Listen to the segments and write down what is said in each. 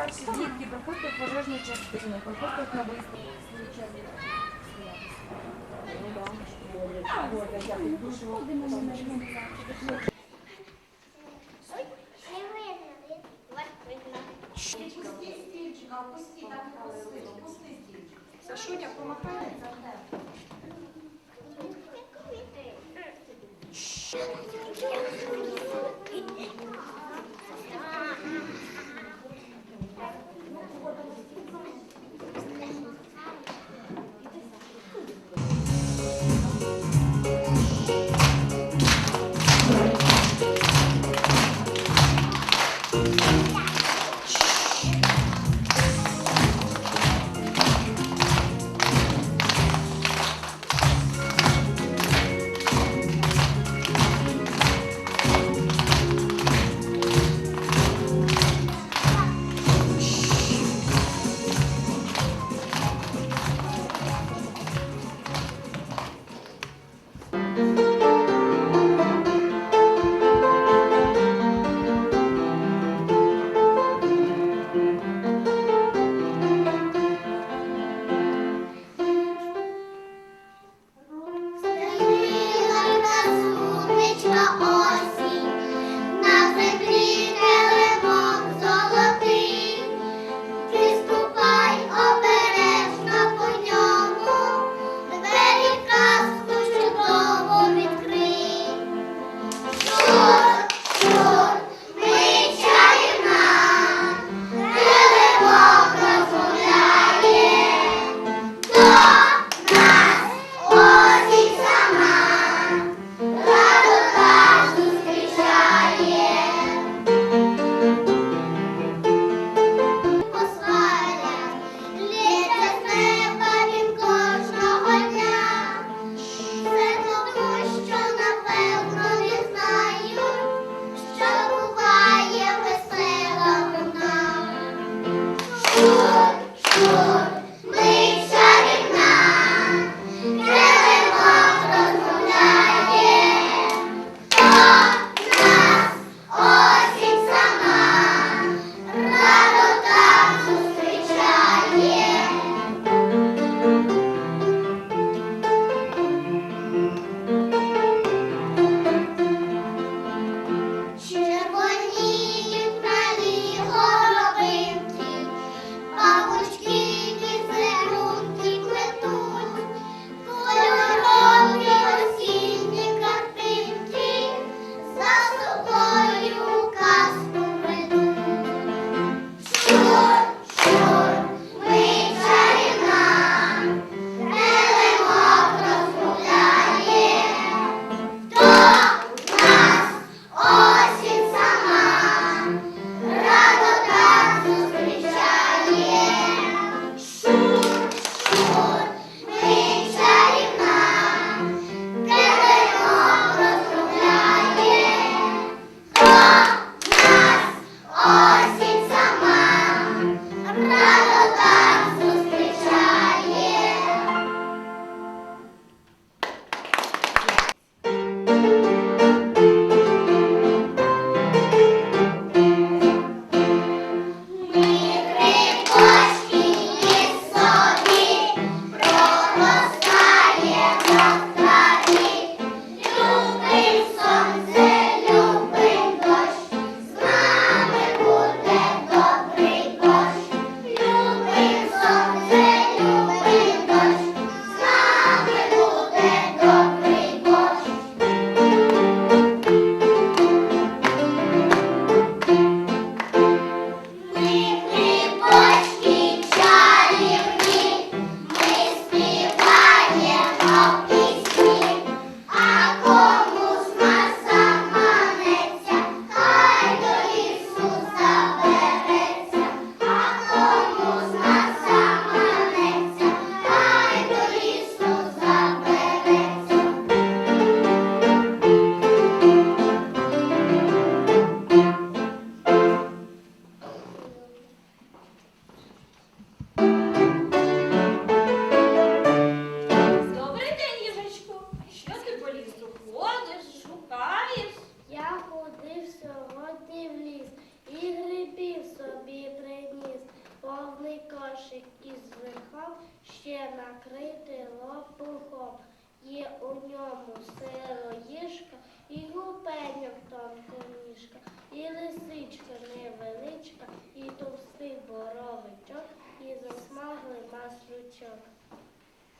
старші дітки, проходьте в пожежну частину, проходьте на виставку. Сашуня,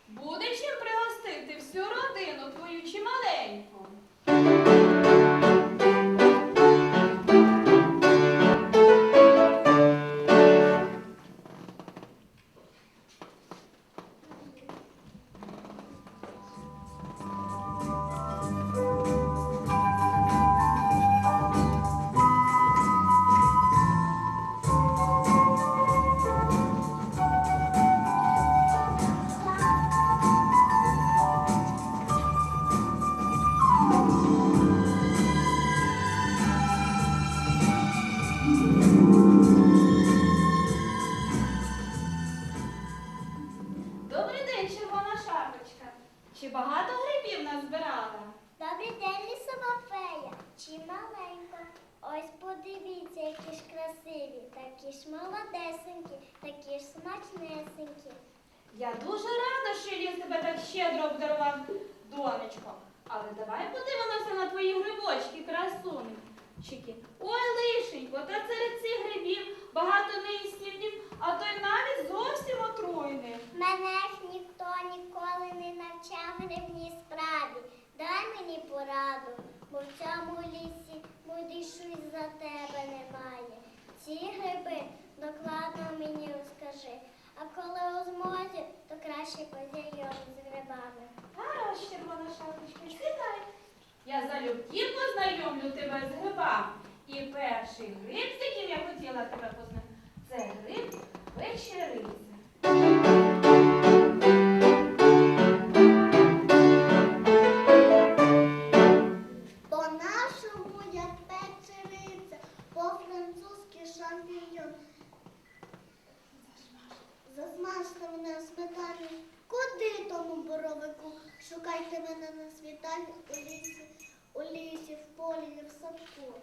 Буде чим пригостити всю родину твою чи маленьку. Красиві, такі ж молодесенькі, такі ж смачнесенькі. Я дуже рада, що ліс тебе так щедро обдарував, донечко. Але давай подивимося на твої грибочки, красунчики. Ой, лишенько, та серед цих грибів багато неїстівних, а то й навіть зовсім отруйних. Мене ж ніхто ніколи не навчав грибній справі. Дай мені пораду, бо в цьому лісі мудрішої за тебе немає. Ці гриби докладно мені розкажи, а коли у змозі, то краще познайомі з грибами. Гаразд, червона шапочка, сідай. Я залюбки познайомлю тебе з грибами. І перший гриб, з яким я хотіла тебе познайомити, це гриб вечериця. У лісі, у лісі, в полі, в садку.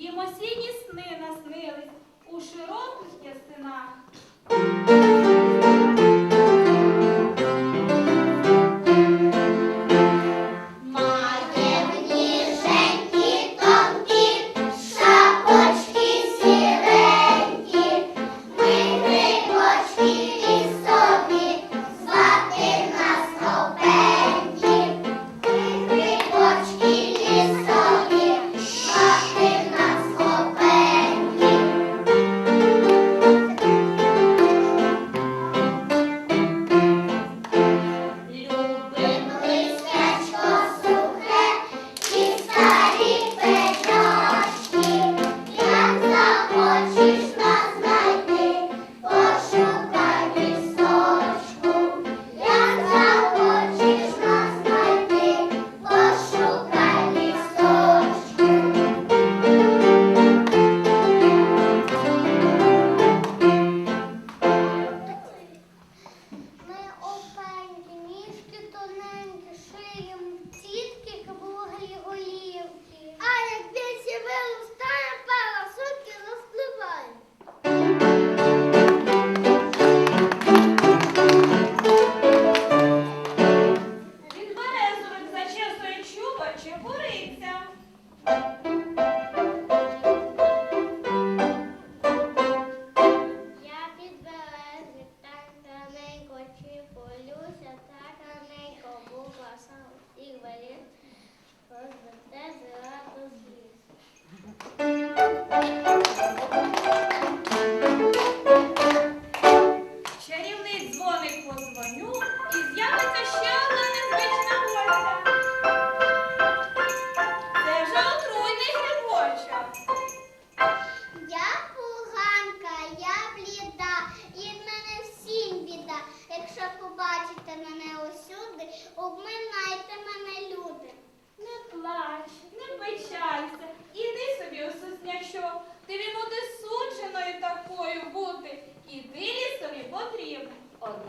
Їм осінні сни наснились у широких ясинах.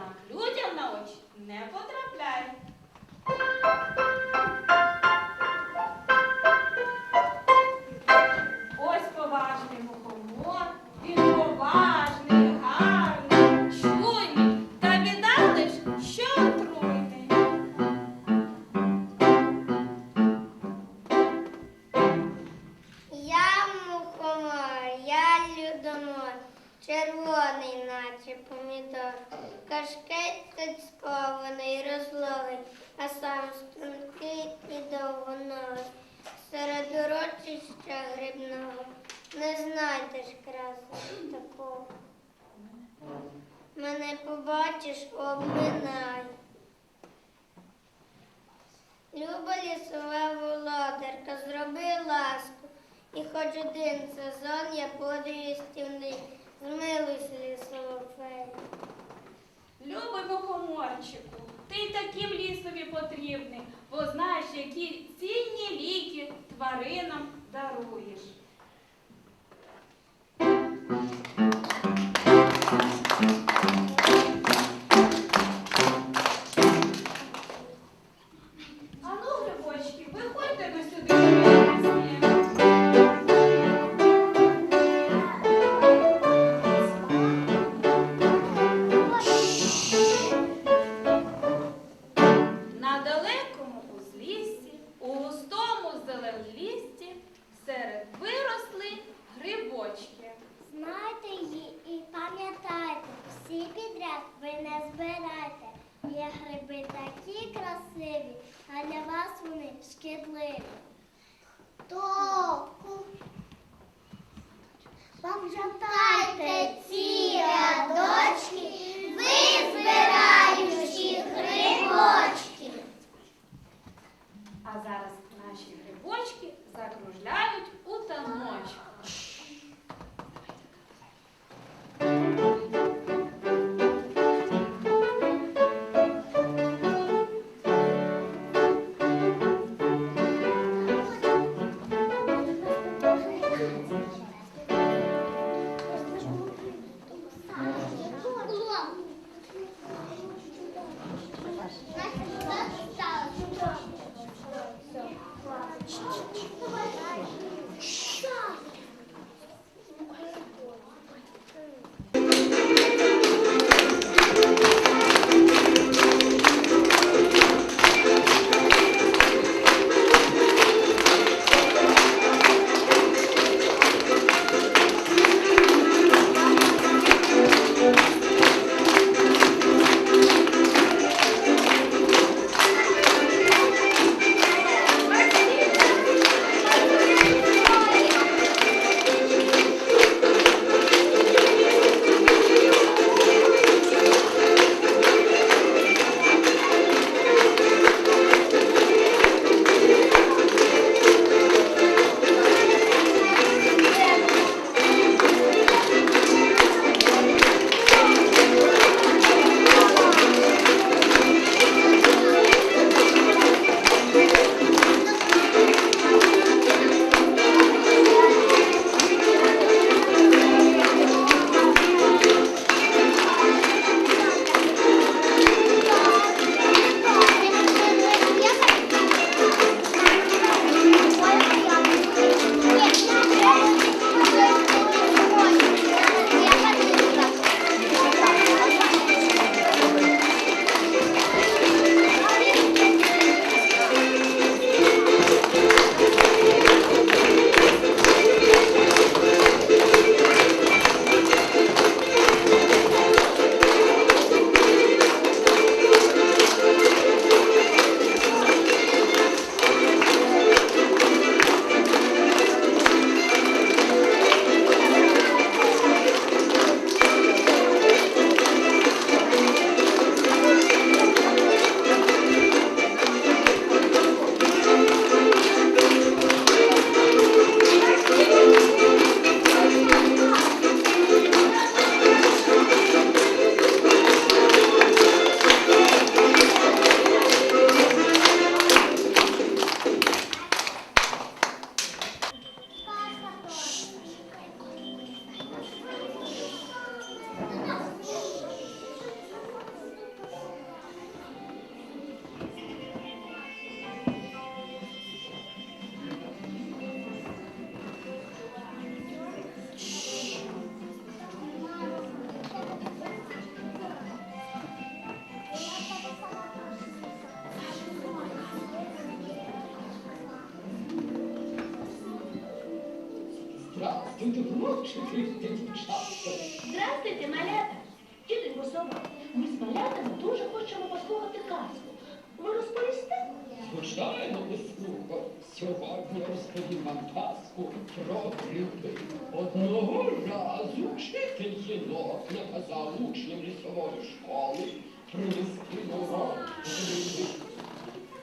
Однак людям на очі не потрапляй. Скований, розлогий, а сам стрункий і довгоногий, серед урочища грибного, не знайдеш краси такого. Мене побачиш, обминай. Люба лісова володарка, зроби ласку, і хоч один сезон я буду їстівний, змилуйся лісова фея. Любий мухоморчику, ти таким лісові потрібний, бо знаєш, які цінні ліки тваринам даруєш. Здравствуйте, малята! Тітонько сова, ми з малятами дуже хочемо послухати казку. Ви розповісте? Звичайно, безслухо. Сьогодні розповім вам казку про гриби. Одного разу вчитель єнот наказав учням лісової школи привезти на урок гриби.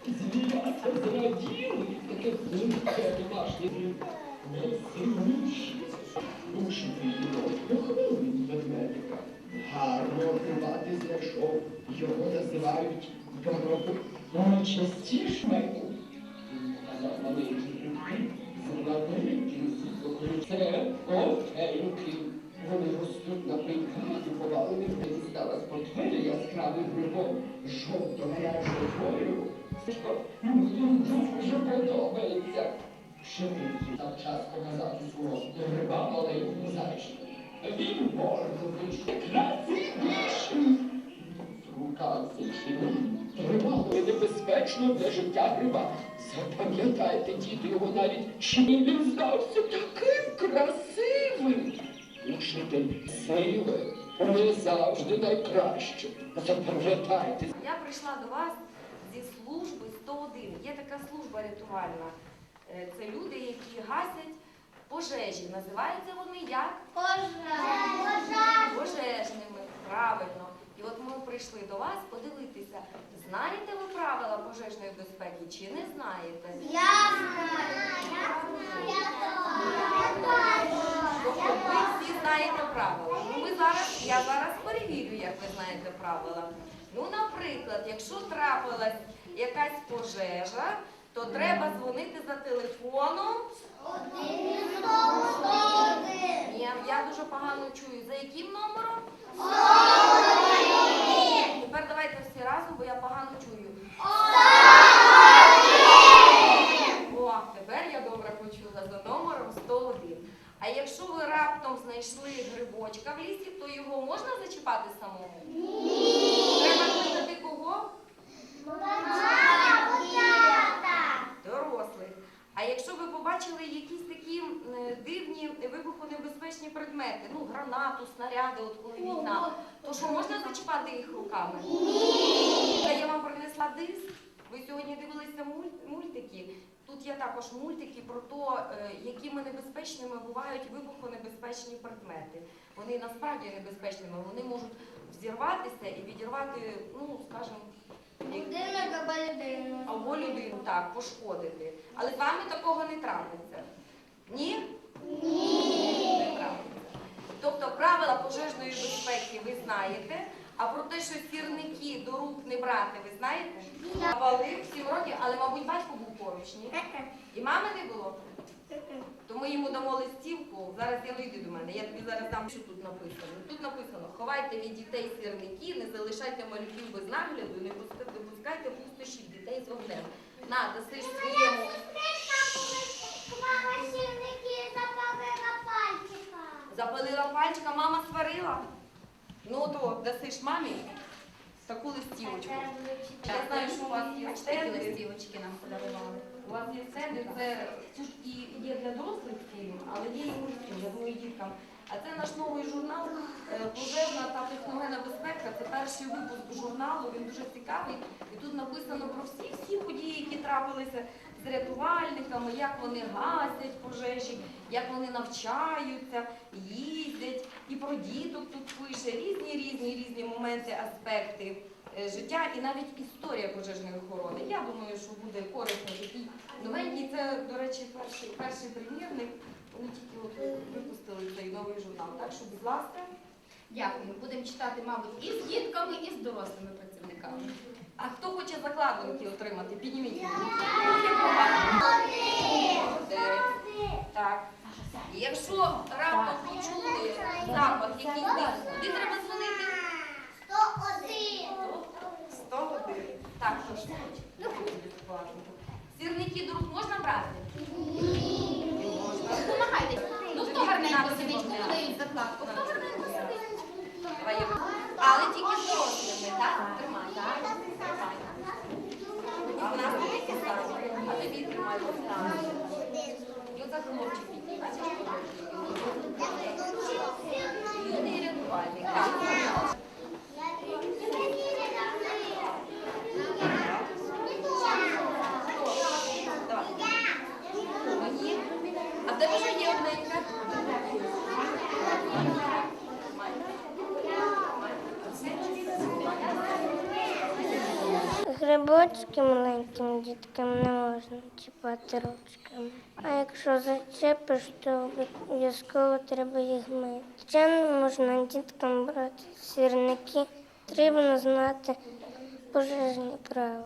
Звірята зраділи таке хлинке домашнє гриби. Найсильніші. Учитель єнот похвалив ведмедика. Гарно рвати знайшов. Його називають дорогою. Найчастіше майку. Казав маленький грибки, зелененькі це отеньки. Вони ростуть на пеньках і повалених де дістала з портфеля яскравим грибом жовто гарячого кольору. Мені дуже подобається. Швидкий так час показати свого гриба маленькому зайчику. Він морду вище красивіший. Рука зайчини тримали небезпечно для життя гриба. Запам'ятайте, діти, його навіть чи він здався таким красивим. Учитель сили не завжди найкраще. Запам'ятайте. Я прийшла до вас зі служби 101. Є така служба рятувальна. Е, Це люди, які гасять пожежі. Називаються вони як пожежними. Правильно. І от ми прийшли до вас подивитися, знаєте ви правила пожежної безпеки чи не знаєте? Тобто ви всі знаєте правила. Ну, ми зараз, я зараз перевірю, як ви знаєте правила. Ну, наприклад, якщо трапилась якась пожежа, то треба дзвонити за телефоном. Ні, я дуже погано чую. За яким номером? Тепер давайте всі разом, бо я погано чую. О, тепер я добре почула за номером 101. А якщо ви раптом знайшли грибочка в лісі, то його можна зачіпати самому? Ні. Треба кликати кого? Дорослих. А якщо ви побачили якісь такі е, дивні вибухонебезпечні предмети, ну гранату, снаряди, от коли війна, то що можна зачіпати їх руками? Ні. Я вам принесла диск. Ви сьогодні дивилися мультики. Тут є також мультики про те, якими небезпечними бувають вибухонебезпечні предмети. Вони насправді небезпечними, вони можуть взірватися і відірвати, ну скажімо, як- або людину так, пошкодити. Але з вами такого не трапиться. Ні? Ні. Не трапиться. Тобто правила пожежної безпеки ви знаєте, а про те, що сірники до рук не брати, ви знаєте? Валив 7 років, але, мабуть, батько був поруч, ні? І мами не було? То ми йому дамо листівку. Зараз я йди до мене. Я тобі зараз дам, що тут написано. Тут написано: ховайте від дітей сірники, не залишайте малюків без нагляду, не не пустощі дітей з вогнем. На, дасиш своєму. Мама сірники Запалила пальчика, Запалила пальчика, мама сварила. Ну то дасиш мамі таку листівочку. Я знаю, що у вас є листівочки нам подарували. У вас є це це ж і є для дорослих фільм, але є і мультфільм, я думаю, діткам. А це наш новий журнал е, Пожежна та техногенна безпека. Це перший випуск журналу, він дуже цікавий. І тут написано про всі всі події, які трапилися з рятувальниками, як вони гасять пожежі, як вони навчаються, їздять. І про діток тут пише різні, різні, різні моменти, аспекти життя і навіть історія пожежної охорони. Я думаю, що буде корисно такий новенький. Це, до речі, перший, перший примірник. Вони тільки от випустили цей новий журнал. Так що, будь ласка. Дякую. Будемо читати, мабуть, і з дітками, і з дорослими працівниками. А хто хоче закладинки отримати? Підніміть. Так. Якщо раптом почули запах дим, куди треба дзвонити? 101. Так, точно. Сірники до рук можна брати? Ні. Не можна. Помагайте. Ну хто гарненько сидить, кому дають закладку? Хто гарненько сидить? Але тільки з дорослими, так? Тримай. А в нас такі самі. А тобі тримай. так. Оце хлопчик бачиш, Юний рятувальник. Так. Мої. А в тебе вже є одненька? Грибочки маленьким діткам не можна чіпати ручками. А якщо зачепиш, то обов'язково треба їх мити. Ще можна діткам брати сірники. Потрібно знати пожежні правила.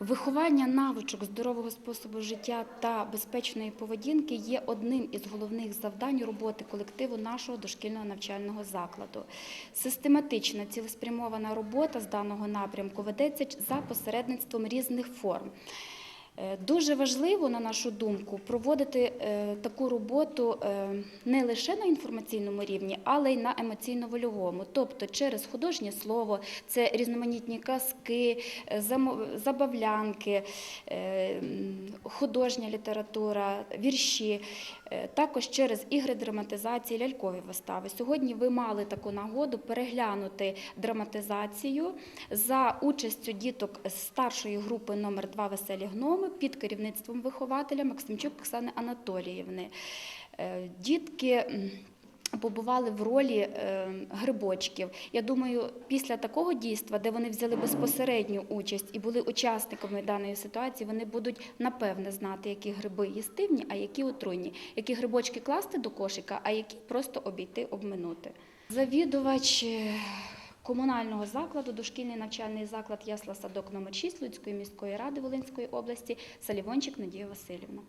Виховання навичок здорового способу життя та безпечної поведінки є одним із головних завдань роботи колективу нашого дошкільного навчального закладу. Систематична цілеспрямована робота з даного напрямку ведеться за посередництвом різних форм. Е, Дуже важливо, на нашу думку, проводити е, таку роботу е, не лише на інформаційному рівні, але й на емоційно-вольовому, тобто через художнє слово, це різноманітні казки, забавлянки, художня література, вірші, також через ігри драматизації, лялькові вистави. Сьогодні ви мали таку нагоду переглянути драматизацію за участю діток старшої групи номер 2 веселі гноми під керівництвом вихователя Максимчук Оксани Анатоліївни. Е, Дітки. Побували в ролі е, грибочків. Я думаю, після такого дійства, де вони взяли безпосередню участь і були учасниками даної ситуації, вони будуть напевне знати, які гриби їстивні, а які отруйні, які грибочки класти до кошика, а які просто обійти, обминути. Завідувач е, комунального закладу, дошкільний навчальний заклад Ясла Садок номер 6 Луцької міської ради Волинської області Салівончик Надія Васильівна.